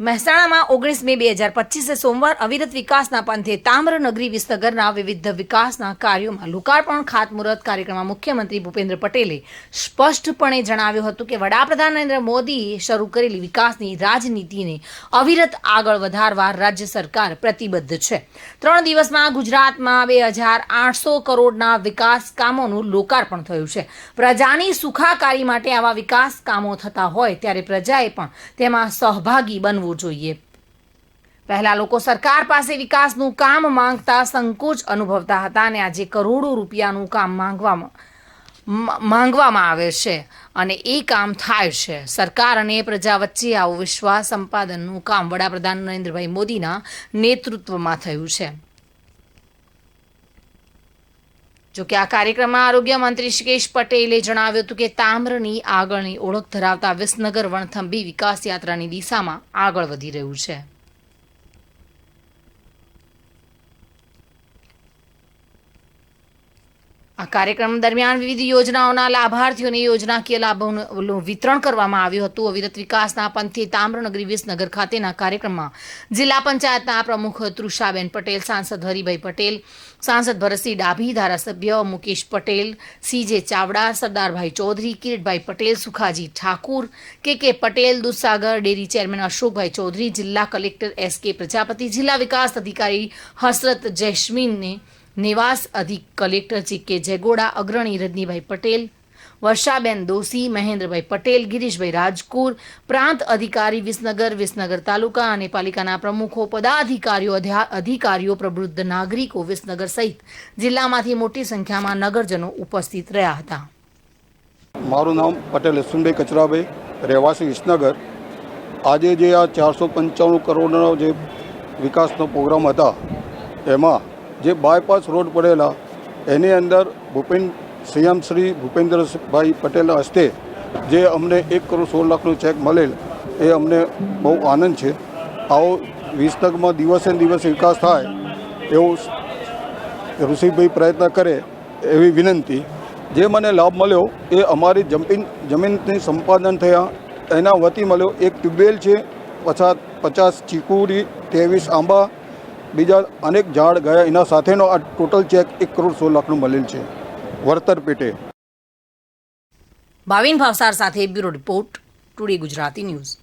મહેસાણામાં ઓગણીસ મે બે હજાર પચીસે સોમવાર અવિરત વિકાસના પંથે તામ્રનગરી વિસનગરના વિવિધ વિકાસના કાર્યોમાં લોકાર્પણ, ખાતમુહૂર્ત કાર્યક્રમમાં મુખ્યમંત્રી ભૂપેન્દ્ર પટેલે સ્પષ્ટપણે જણાવ્યું હતું કે વડાપ્રધાન નરેન્દ્ર મોદીએ શરૂ કરેલી વિકાસની રાજનીતિને અવિરત આગળ વધારવા રાજ્ય સરકાર પ્રતિબદ્ધ છે. ત્રણ દિવસમાં ગુજરાતમાં બે હજાર આઠસો કરોડના વિકાસ કામોનું લોકાર્પણ થયું છે. પ્રજાની સુખાકારી માટે આવા વિકાસ કામો થતા હોય ત્યારે પ્રજાએ પણ તેમાં સહભાગી બનવું જોઈએ. પહેલા લોકો સરકાર પાસે વિકાસનું કામ માંગતા સંકોચ અનુભવતા હતા અને આજે કરોડો રૂપિયાનું કામ માંગવામાં માંગવામાં આવે છે અને એ કામ થાય છે. સરકાર અને પ્રજા વચ્ચે આવું વિશ્વાસ સંપાદનનું કામ વડાપ્રધાન નરેન્દ્રભાઈ મોદીના નેતૃત્વમાં થયું છે. જોકે આ કાર્યક્રમમાં આરોગ્ય મંત્રી શ્રીકેશ પટેલે જણાવ્યું હતું કે તામ્રની આગળની ઓળખ ધરાવતા વિસનગર વણથંભી વિકાસ યાત્રાની દિશામાં આગળ વધી રહ્યું છે. આ કાર્યક્રમ દરમિયાન વિવિધ યોજનાઓના લાભાર્થીઓને યોજનાકીય લાભોનું વિતરણ કરવામાં આવ્યું હતું. અવિરત વિકાસના પંથે તામ્રનગરી વિસનગર ખાતેના કાર્યક્રમમાં જિલ્લા પંચાયતના પ્રમુખ તૃષાબેન પટેલ, સાંસદ હરિભાઈ પટેલ, સાંસદ ભરતસિંહ ડાભી, ધારાસભ્ય Mukesh Patel, CJ Chavda, Sardarbhai Chaudhari, Kiritbhai Patel, Sukhaji Thakur, K K Patel, Dudhsagar dairy chairman Ashokbhai Chaudhary, જિલ્લા કલેક્ટર એસ કે પ્રજાપતિ, જિલ્લા વિકાસ અધિકારી હસરત જૈસ્મીનને નિવાસ અધિક કલેક્ટર જી કે જેગોડા, અગ્રણી રજનીભાઈ પટેલ, વર્ષાબેન દોશી, મહેન્દ્રભાઈ પટેલ, ગિરીશભાઈ રાજકુર, પ્રાંત અધિકારી વિસનગર વિસનગર તાલુકા અને પાલિકાના પ્રમુખો, પદાધિકારીઓ અધિકારીઓ, પ્રબુદ્ધ નાગરિકો વિસનગર સહિત જિલ્લામાંથી મોટી સંખ્યામાં નગરજનો ઉપસ્થિત રહ્યા હતા. મારું નામ પટેલ યશવંતભાઈ કચરાભાઈ, રહેવાસી વિસનગર. આજે જે આ ચારસો પંચાણું કરોડનો જે વિકાસનો પ્રોગ્રામ હતા, એમાં જે બાયપાસ રોડ પડેલા, એની અંદર ભૂપેન, સીએમ શ્રી ભૂપેન્દ્રભાઈ પટેલના હસ્તે જે અમને એક કરોડ સોળ લાખનો ચેક મળેલ, એ અમને બહુ આનંદ છે. આવો વિસનગરમાં દિવસે ને દિવસે વિકાસ થાય, એવો ઋષિભાઈ પ્રયત્ન કરે એવી વિનંતી. જે મને લાભ મળ્યો, એ અમારી જમીન જમીનની સંપાદન થયા, એના વતી મળ્યો એક ટ્યુબવેલ છે પચાસ પચાસ ચીકુડી, ત્રેવીસ આંબા બીજા અનેક ઝાડ ગયા. એના સાથેનો આ ટોટલ ચેક એક કરોડ સોળ લાખનું મળેલ છે. વળતર પેટે. ભાવિન ભાવસાર સાથે bureau report, today Gujarati news.